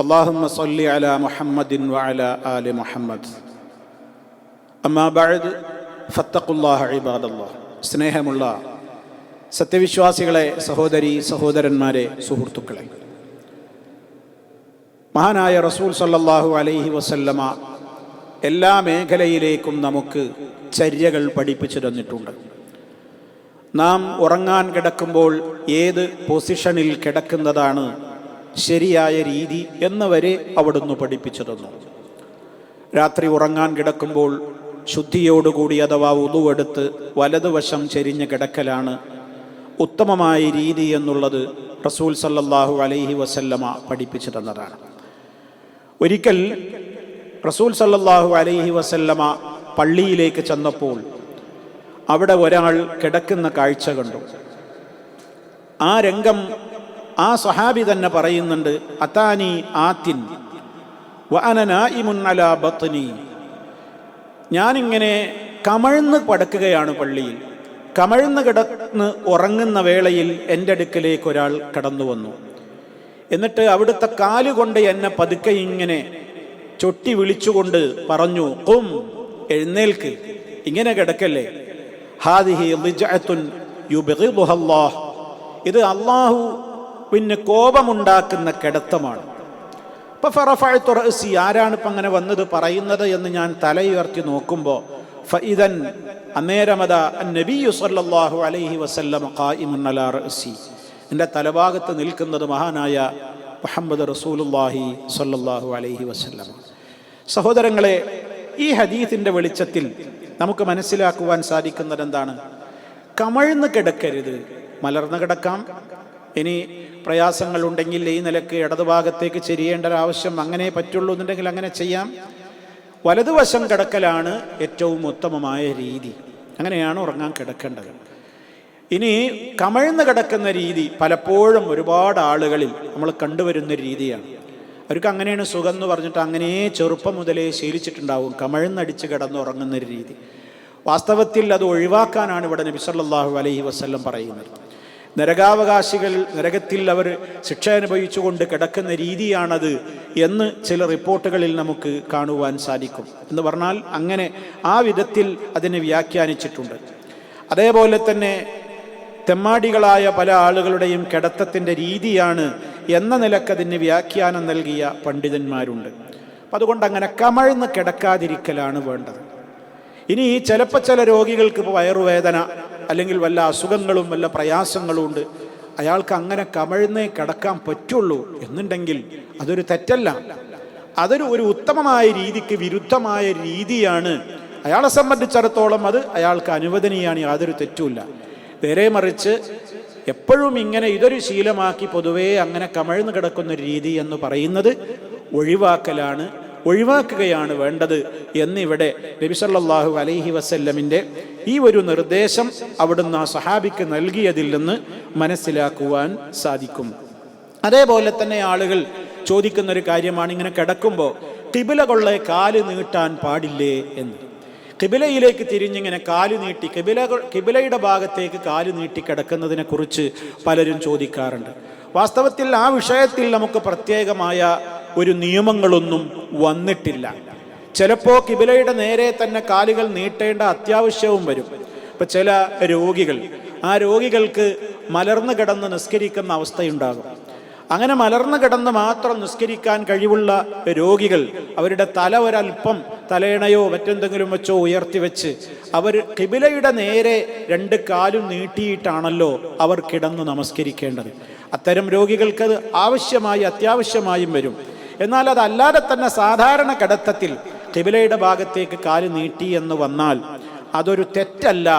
اللهم صل على محمد وعلى آل محمد أما بعد فاتقوا الله عباد الله സ്നേഹമുള്ള സത്യവിശ്വാസികളെ സഹോദരി സഹോദരന്മാരെ സുഹൃത്തുക്കളെ മഹാനായ റസൂൽ സല്ലല്ലാഹു അലൈഹി വസല്ലമ എല്ലാ മേഖലയിലേക്കും നമുക്ക് ചര്യകൾ പഠിപ്പിച്ചു തന്നിട്ടുണ്ട് നാം ഉറങ്ങാൻ കിടക്കുമ്പോൾ ഏത് പൊസിഷനിൽ കിടക്കുന്നതാണ് ശരിയായ രീതി എന്നവരെ അവിടുന്ന് പഠിപ്പിച്ചു തന്നു. രാത്രി ഉറങ്ങാൻ കിടക്കുമ്പോൾ ശുദ്ധിയോടുകൂടി അഥവാ ഉതുവെടുത്ത് വലതുവശം ചെരിഞ്ഞ് കിടക്കലാണ് ഉത്തമമായ രീതി എന്നുള്ളത് റസൂൽ സല്ലാഹു അലൈഹി വസല്ലമ പഠിപ്പിച്ചു തന്നതാണ്. ഒരിക്കൽ റസൂൽ സല്ലാഹു അലൈഹി വസല്ലമ പള്ളിയിലേക്ക് ചെന്നപ്പോൾ അവിടെ ഒരാൾ കിടക്കുന്ന കാഴ്ച കണ്ടു. ആ രംഗം ആ സ്വഹാബി തന്നെ പറയുന്നുണ്ട് അതാനി ആത്തിൻ വഅനനായിമുൻ അലാ ബത്നി. ഞാനിങ്ങനെ കമഴ്ന്ന് പടക്കുകയാണ് പള്ളിയിൽ. കമഴ്ന്ന് കിടന്ന് ഉറങ്ങുന്ന വേളയിൽ എന്റെ അടുക്കലേക്ക് ഒരാൾ കടന്നു വന്നു. എന്നിട്ട് അവിടുത്തെ കാലുകൊണ്ട് എന്നെ പതുക്കെ ഇങ്ങനെ ചൊട്ടി വിളിച്ചുകൊണ്ട് പറഞ്ഞു കും എഴുന്നേൽക്ക് ഇങ്ങനെ കിടക്കല്ലേ? ഹാദിഹി ഇത് അള്ളാഹു പിന്നെ കോപമുണ്ടാക്കുന്ന കിടത്തമാണ്. ഇപ്പൊ ഫറഫഅത്തു റഅസി ആരാണ് ഇപ്പം അങ്ങനെ വന്നത് പറയുന്നത് എന്ന് ഞാൻ തലയുയർത്തി നോക്കുമ്പോൾ ഫഇദൻ അന്നേരമത നബിയു സല്ലല്ലാഹു അലൈഹി വസല്ലം എന്റെ തലഭാഗത്ത് നിൽക്കുന്നത് മഹാനായ മുഹമ്മദ് റസൂലുള്ളാഹി സല്ലാഹു അലൈഹി വസല്ലം സഹോദരങ്ങളെ ഈ ഹദീത്തിന്റെ വെളിച്ചത്തിൽ നമുക്ക് മനസ്സിലാക്കുവാൻ സാധിക്കുന്നത് എന്താണ് കമഴ്ന്ന് കിടക്കരുത് മലർന്ന് കിടക്കാം ഇനി പ്രയാസങ്ങളുണ്ടെങ്കിൽ ഈ നിലയ്ക്ക് ഇടതുഭാഗത്തേക്ക് ചെരിയേണ്ട ഒരാവശ്യം അങ്ങനെ പറ്റുള്ളൂ എന്നുണ്ടെങ്കിൽ അങ്ങനെ ചെയ്യാം. വലതുവശം കിടക്കലാണ് ഏറ്റവും ഉത്തമമായ രീതി. അങ്ങനെയാണ് ഉറങ്ങാൻ കിടക്കേണ്ടത്. ഇനി കമഴ്ന്ന് കിടക്കുന്ന രീതി പലപ്പോഴും ഒരുപാട് ആളുകളിൽ നമ്മൾ കണ്ടുവരുന്ന രീതിയാണ്. അവർക്ക് അങ്ങനെയാണ് സുഖം എന്ന് പറഞ്ഞിട്ട് അങ്ങനെ ചെറുപ്പം മുതലേ ശീലിച്ചിട്ടുണ്ടാവും കമഴ്ന്നടിച്ച് കിടന്നുറങ്ങുന്ന ഒരു രീതി. വാസ്തവത്തിൽ അത് ഒഴിവാക്കാനാണ് ഇവിടെ നബിസല്ലാഹു അലൈഹി വസല്ലം പറയുന്നത്. നരകാവകാശികൾ നരകത്തിൽ അവർ ശിക്ഷ അനുഭവിച്ചുകൊണ്ട് കിടക്കുന്ന രീതിയാണത് എന്ന് ചില റിപ്പോർട്ടുകളിൽ നമുക്ക് കാണുവാൻ സാധിക്കും. എന്ന് പറഞ്ഞാൽ അങ്ങനെ ആ വിധത്തിൽ അതിനെ വ്യാഖ്യാനിച്ചിട്ടുണ്ട്. അതേപോലെ തന്നെ തെമ്മാടികളായ പല ആളുകളുടെയും കിടത്തത്തിന്റെ രീതിയാണ് എന്ന നിലക്കതിന് വ്യാഖ്യാനം നൽകിയ പണ്ഡിതന്മാരുണ്ട്. അപ്പം അതുകൊണ്ട് അങ്ങനെ കമഴ്ന്ന് കിടക്കാതിരിക്കലാണ് വേണ്ടത്. ഇനി ചിലപ്പോൾ ചില രോഗികൾക്ക് ഇപ്പോൾ വയറുവേദന അല്ലെങ്കിൽ വല്ല അസുഖങ്ങളും വല്ല പ്രയാസങ്ങളും ഉണ്ട്. അയാൾക്ക് അങ്ങനെ കമഴ്ന്നേ കിടക്കാൻ പറ്റുള്ളൂ എന്നുണ്ടെങ്കിൽ അതൊരു തെറ്റല്ല. അതൊരു ഒരു ഉത്തമമായ രീതിക്ക് വിരുദ്ധമായ രീതിയാണ്. അയാളെ സംബന്ധിച്ചിടത്തോളം അത് അയാൾക്ക് അനുവദനീയാണ് യാതൊരു തെറ്റുമില്ല. നേരെ മറിച്ച് എപ്പോഴും ഇങ്ങനെ ഇതൊരു ശീലമാക്കി പൊതുവേ അങ്ങനെ കമഴ്ന്നു കിടക്കുന്ന രീതി എന്ന് പറയുന്നത് ഒഴിവാക്കലാണ്. ഒഴിവാക്കുകയാണ് വേണ്ടത് എന്നിവിടെ നബിസല്ലാഹു അലൈഹി വസല്ലമിന്റെ ഈ ഒരു നിർദ്ദേശം അവിടുന്ന് ആ സഹാബിക്ക് നൽകിയതിൽ നിന്ന് മനസ്സിലാക്കുവാൻ സാധിക്കും. അതേപോലെ തന്നെ ആളുകൾ ചോദിക്കുന്ന ഒരു കാര്യമാണ് ഇങ്ങനെ കിടക്കുമ്പോൾ കിബില കൊള്ളെ കാൽ നീട്ടാൻ പാടില്ലേ എന്ന്. കിബിലയിലേക്ക് തിരിഞ്ഞിങ്ങനെ കാൽ നീട്ടി കിബില കിബിലയുടെ ഭാഗത്തേക്ക് കാൽ നീട്ടി കിടക്കുന്നതിനെ കുറിച്ച് പലരും ചോദിക്കാറുണ്ട്. വാസ്തവത്തിൽ ആ വിഷയത്തിൽ നമുക്ക് പ്രത്യേകമായ ഒരു നിയമങ്ങളൊന്നും വന്നിട്ടില്ല. ചിലപ്പോൾ കിബിലയുടെ നേരെ തന്നെ കാലുകൾ നീട്ടേണ്ട അത്യാവശ്യവും വരും. ഇപ്പം ചില രോഗികൾ ആ രോഗികൾക്ക് മലർന്നു കിടന്ന് നിസ്കരിക്കുന്ന അവസ്ഥയുണ്ടാകും. അങ്ങനെ മലർന്നു കിടന്ന് മാത്രം നിസ്കരിക്കാൻ കഴിവുള്ള രോഗികൾ അവരുടെ തല ഒരൽപ്പം തലേണയോ മറ്റെന്തെങ്കിലും വെച്ചോ ഉയർത്തി വെച്ച് അവർ കിബിലയുടെ നേരെ രണ്ട് കാലും നീട്ടിയിട്ടാണല്ലോ അവർ കിടന്ന് നമസ്കരിക്കേണ്ടത്. അത്തരം രോഗികൾക്കത് ആവശ്യമായി അത്യാവശ്യമായും വരും. എന്നാൽ അതല്ലാതെ തന്നെ സാധാരണ കടത്തത്തിൽ കിബിലയുടെ ഭാഗത്തേക്ക് കാൽ നീട്ടി എന്ന് വന്നാൽ അതൊരു തെറ്റല്ല.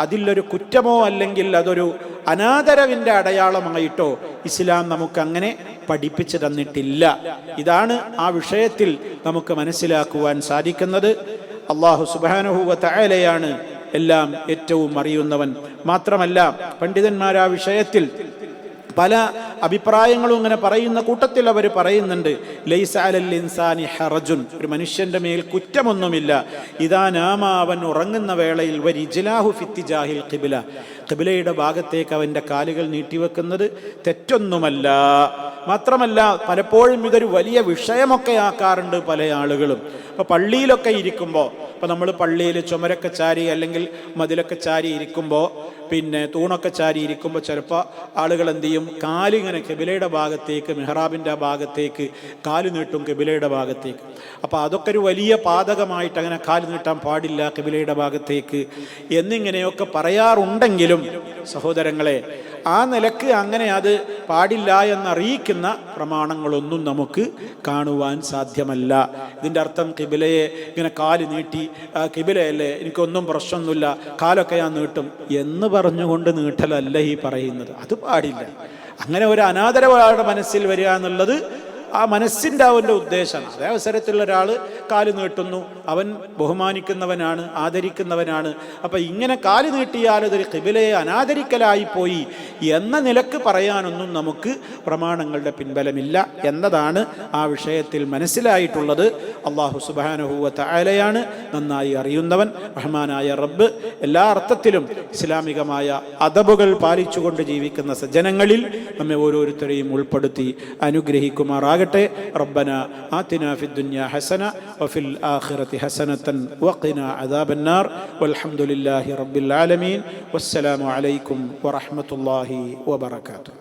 അതിലൊരു കുറ്റമോ അല്ലെങ്കിൽ അതൊരു അനാദരവിന്റെ അടയാളമായിട്ടോ ഇസ്ലാം നമുക്ക് അങ്ങനെ പഠിപ്പിച്ചു തന്നിട്ടില്ല. ഇതാണ് ആ വിഷയത്തിൽ നമുക്ക് മനസ്സിലാക്കുവാൻ സാധിക്കുന്നത്. അള്ളാഹു സുബാനുഹൂവ എല്ലാം ഏറ്റവും അറിയുന്നവൻ. മാത്രമല്ല പണ്ഡിതന്മാർ ആ വിഷയത്തിൽ പല അഭിപ്രായങ്ങളും ഇങ്ങനെ പറയുന്ന കൂട്ടത്തിൽ അവർ പറയുന്നുണ്ട്. ലൈസ അലൽ ഇൻസാനി ഹറജുൻ. ഒരു മനുഷ്യന്റെ മേൽ കുറ്റമൊന്നുമില്ല. ഇതാ നാമ അവൻ ഉറങ്ങുന്ന വേളയിൽ വരി ജിലാഹു ഫിത്തിജാഹിൽ കിബില കിബിലയുടെ ഭാഗത്തേക്ക് അവന്റെ കാലുകൾ നീട്ടിവെക്കുന്നത് തെറ്റൊന്നുമല്ല. മാത്രമല്ല പലപ്പോഴും ഇതൊരു വലിയ വിഷയമൊക്കെ ആക്കാറുണ്ട് പല ആളുകളും. അപ്പോൾ പള്ളിയിലൊക്കെ ഇരിക്കുമ്പോൾ ഇപ്പോൾ നമ്മൾ പള്ളിയിൽ ചുമരൊക്കെ ചാരി അല്ലെങ്കിൽ മതിലൊക്കെ ചാരി ഇരിക്കുമ്പോൾ പിന്നെ തൂണൊക്കെ ചാരി ഇരിക്കുമ്പോൾ ചിലപ്പോൾ ആളുകൾ എന്ത് ചെയ്യും? കാലിങ്ങനെ കെബിലയുടെ ഭാഗത്തേക്ക് മെഹ്റാബിന്റെ ഭാഗത്തേക്ക് കാൽ നീട്ടും കെബിലയുടെ ഭാഗത്തേക്ക്. അപ്പോൾ അതൊക്കെ ഒരു വലിയ പാതകമായിട്ട് അങ്ങനെ കാൽ നീട്ടാൻ പാടില്ല കെബിലയുടെ ഭാഗത്തേക്ക് എന്നിങ്ങനെയൊക്കെ പറയാറുണ്ടെങ്കിലും സഹോദരങ്ങളെ ആ നിലയ്ക്ക് അങ്ങനെ അത് പാടില്ല എന്നറിയിക്കുന്ന പ്രമാണങ്ങളൊന്നും നമുക്ക് കാണുവാൻ സാധ്യമല്ല. ഇതിന്റെ അർത്ഥം കിബിലയെ ഇങ്ങനെ കാൽ നീട്ടി കിബിലയല്ലേ എനിക്കൊന്നും പ്രശ്നമൊന്നുമില്ല കാലൊക്കെ ഞാൻ നീട്ടും എന്ന് പറഞ്ഞുകൊണ്ട് നീട്ടലല്ല ഈ പറയുന്നത്. അത് പാടില്ല. അങ്ങനെ ഒരു അനാദരവാളുടെ മനസ്സിൽ വരിക എന്നുള്ളത് ആ മനസ്സിന്റെ അവന്റെ ഉദ്ദേശമാണ് അതേ അവസരത്തിലുള്ള ഒരാൾ കാൽ നീട്ടുന്നു. അവൻ ബഹുമാനിക്കുന്നവനാണ് ആദരിക്കുന്നവനാണ്. അപ്പം ഇങ്ങനെ കാൽ നീട്ടിയാൽ അതൊരു കിബിലയെ അനാദരിക്കലായിപ്പോയി എന്ന നിലയ്ക്ക് പറയാനൊന്നും നമുക്ക് പ്രമാണങ്ങളുടെ പിൻബലമില്ല എന്നതാണ് ആ വിഷയത്തിൽ മനസ്സിലായിട്ടുള്ളത്. അള്ളാഹു സുബാനുഭൂവത്തെ അയലയാണ് നന്നായി അറിയുന്നവൻ റഹ്മാനായ റബ്ബ്. എല്ലാ അർത്ഥത്തിലും ഇസ്ലാമികമായ അദബുകൾ പാലിച്ചുകൊണ്ട് ജീവിക്കുന്ന സജ്ജനങ്ങളിൽ നമ്മെ ഓരോരുത്തരെയും ഉൾപ്പെടുത്തി അനുഗ്രഹിക്കുമാറാകട്ടെ റബ്ബന ആതിന ഫി ദുനിയ ഹസന വഫിൽ ആഖിറതി ഹസനത്തൻ വഖിന അദാബന്നാർ വൽഹംദുലില്ലാഹി റബ്ബിൽ ആലമീൻ വസ്സലാമു അലൈക്കും വറഹ്മത്തുള്ളാഹി വബറകാതുഹു